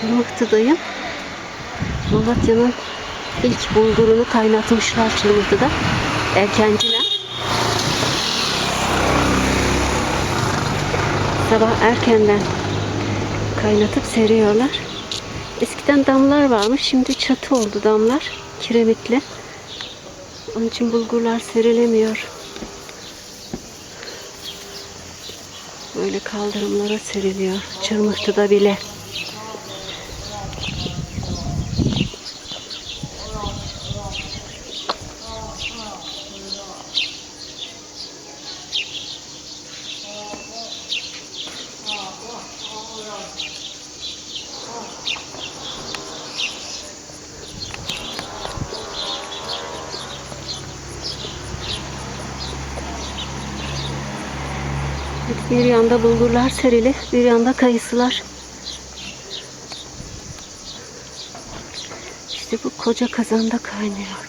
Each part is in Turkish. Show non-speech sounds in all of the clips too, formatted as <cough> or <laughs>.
Çırmıhtı'dayım. Malatya'nın ilk bulgurunu kaynatmışlar Çırmıhtı'da. Erkenciler. Sabah erkenden kaynatıp seriyorlar. Eskiden damlar varmış. Şimdi çatı oldu damlar. Kiremitli. Onun için bulgurlar serilemiyor. Böyle kaldırımlara seriliyor. Çırmıhtı'da bile. Bir yanda bulgurlar serili, bir yanda kayısılar. İşte bu koca kazanda kaynıyor.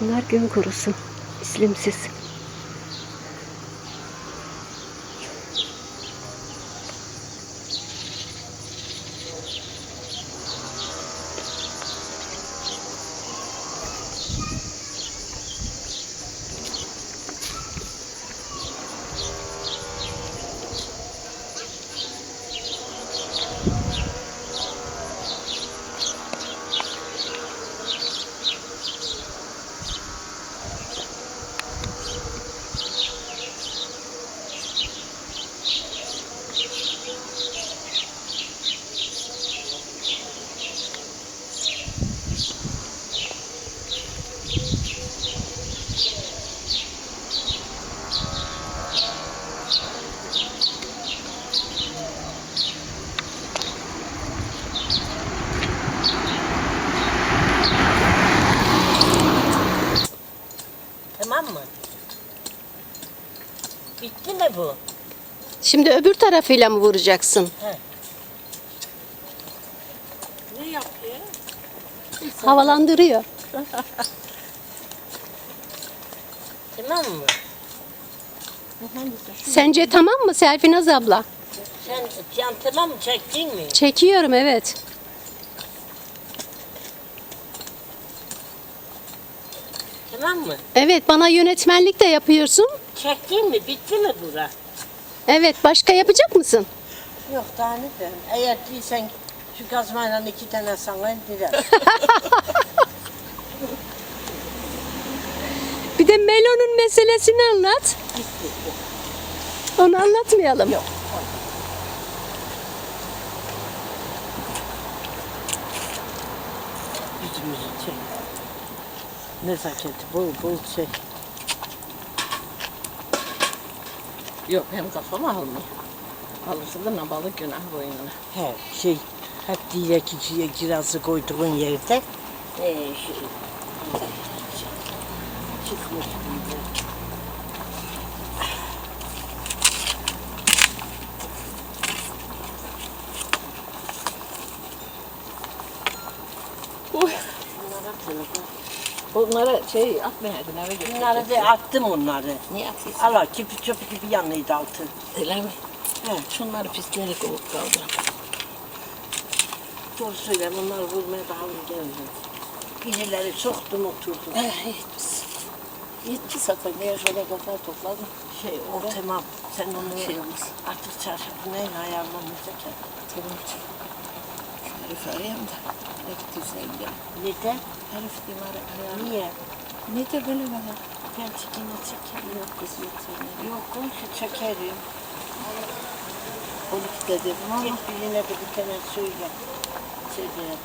Bunlar gün kurusu, islimsiz. Tamam mı? Bitti mi bu? Şimdi öbür tarafıyla mı vuracaksın? Ne yapıyor? Havalandırıyor. <laughs> Tamam mı? Sence tamam mı Selfinaz abla? Sen çantama mı çektin mi? Çekiyorum evet. Tamam mı? Evet bana yönetmenlik de yapıyorsun. Çektin mi? Bitti mi bura? Evet başka yapacak mısın? Yok daha ne ben? Eğer değilsen şu kazmayla iki tane sana indirer. <laughs> Bir de melonun meselesini anlat. Onu anlatmayalım. Yok. Yüzümüzü çek. Nezaketi bol bol çek. Yok hem kafama almıyor. Alırsa da nabalık günah boynuna. He şey hep direk içine kirazı koyduğun yerde ee, şu, çıkmış gibi. Bunlara şey atmayaydın eve götür. Bunları da attım onları. Niye atıyorsun? Allah kipi çöpü gibi yanıydı altı. Öyle mi? He. Şunları pisleri kovup kaldır. Doğru söyle bunları vurmaya daha mı geldi? Birileri soktum oturdum. Eh, yetmiş. Yetmiş zaten. Eğer şöyle kafa topladım. Şey o tamam. Sen onu Şey olmaz. artık çarşafı neyle ayarlamayacak ya. Tamam. Herif arayayım da. Güzel ya. Neden? Herif kim arayayım? Niye? Ne de böyle bana? Ben çekime çekerim. Yok kızım sana. Yok komşu çekerim. Onu dedim ama Git birine de bir tane söyle. Söyle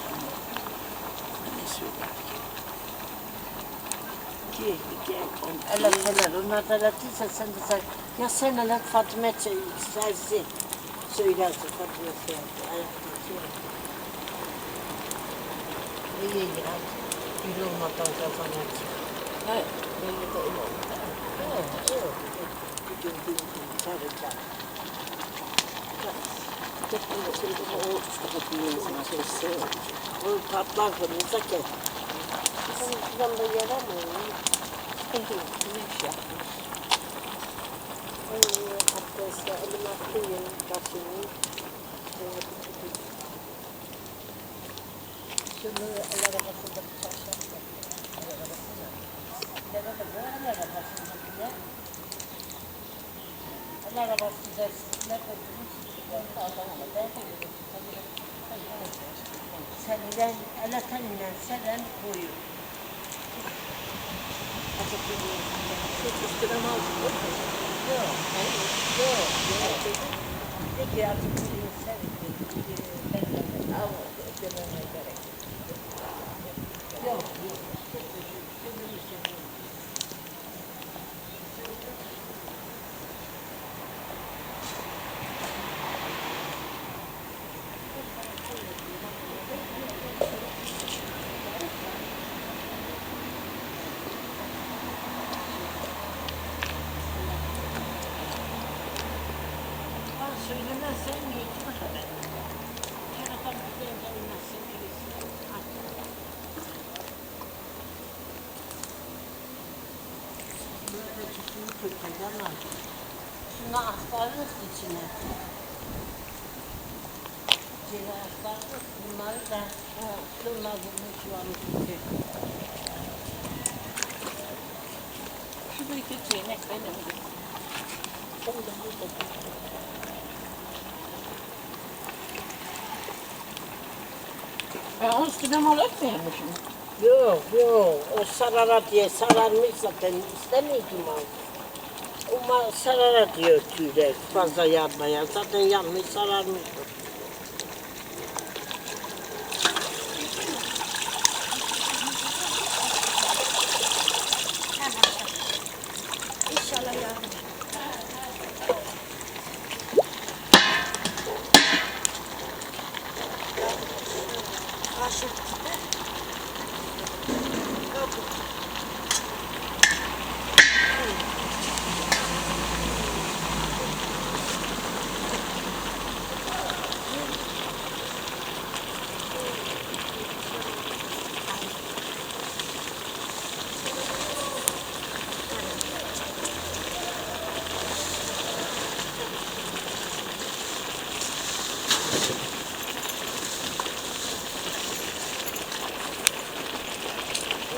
ne söyleyeyim. Gel gel. Eller eller onlar da latıysa sen de sen. Ya sen hele Fatime serzi. Söylersin Fatime serzi. Ya. Bir olmadan kazanacak. Evet. Böyle de öyle oldu. Bir gün bir gün çağıracağım. Bu patlar fırınıza ki. Şuradan da yaramıyor. Sıkıntı yok. Güneş yapmış. Ay, abdestle elim atayım, başımı. Şunu de yürüdüm. Senden, ele teninden seren boyu. Sıkıştıram aldım. Yok, yok, yok. Peki artık bir de ama dememe gerek. Yok, yok. Ben söylemezsem niyetim haber. Yaratan bir de gelmezsin birisi. Tütünü kökeden al. Şunu aktarırız içine. Cere aktarırız. Bunları da şunlar bunu şu an içine. Şurada iki çeyrek benim. Onu da burada. Ben onun üstüne mal etmemişim. Yok yok o sarara diye sararmış zaten istemiyordum abi. O ma- sarara diyor tüyler fazla yanmaya zaten yanmış sararmış. İnşallah yardım.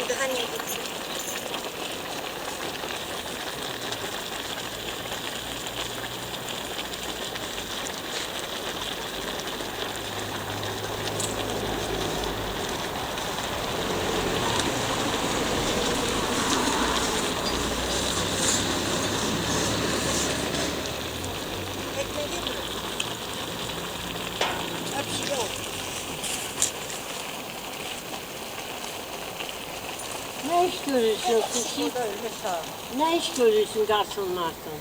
Daha ne gitsin? Ekmeği mi? Hepsi yok. Ne iş görüyorsun kızım? Ne iş görüyorsun garsonlardan?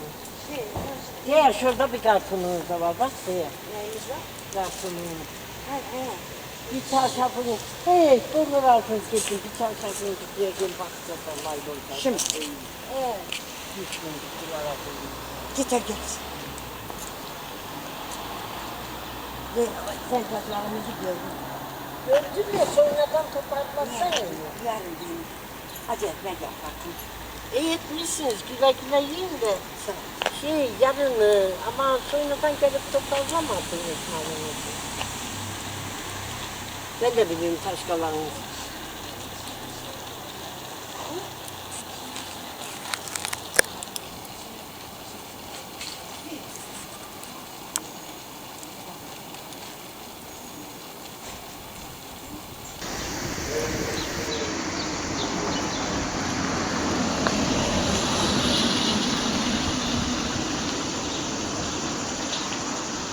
Diğer şurada bir garsonumuz da var bak diğer Neyimiz var? garsonumuz. Bir çarşafını, hey bulur altın kesin bir çarşafını tutuyor gel bak zaten maydanoz. Şimdi. Evet. Git gel. Sen kazlarımızı gördün. Gördün ya sonradan topartmasana. Yarın gelin. Hadi ekmek yap bakayım. İyi etmişsiniz güle güle yiyin de. Şey yarın e, ama sonradan gelip toparlamadınız malınızı. Ben de biliyorum taşkalarınızı.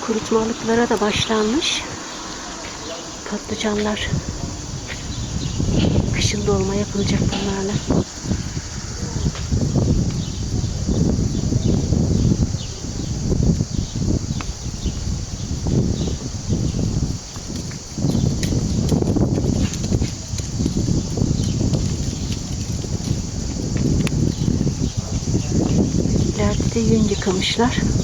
Kurutmalıklara da başlanmış. Patlıcanlar. Kışın dolma yapılacak bunlarla. İleride de yün yıkamışlar.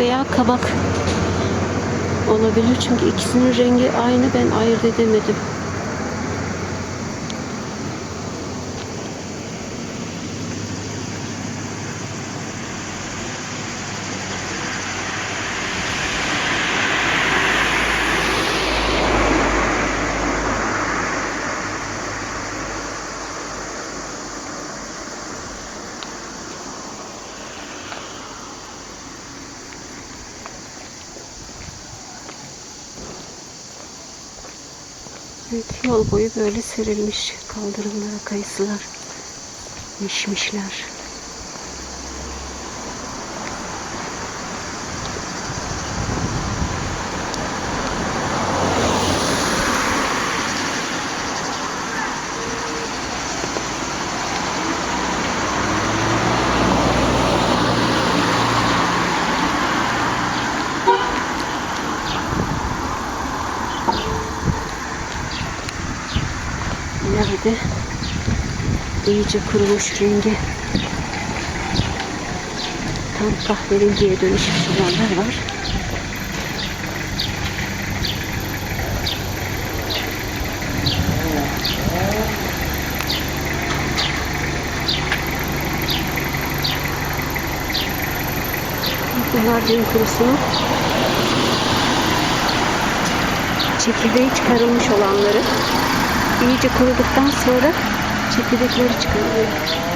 Veya kabak olabilir. Çünkü ikisinin rengi aynı ben ayırt edemedim. Evet, yol boyu böyle serilmiş kaldırımlara kayısılar, mişmişler. Nerede? İyice kurumuş rengi. Tam kahverengiye dönüşmüş olanlar var. Bunlar dün kurusunun çekirdeği çıkarılmış olanları iyice kuruduktan sonra çekirdekleri çıkarılıyor.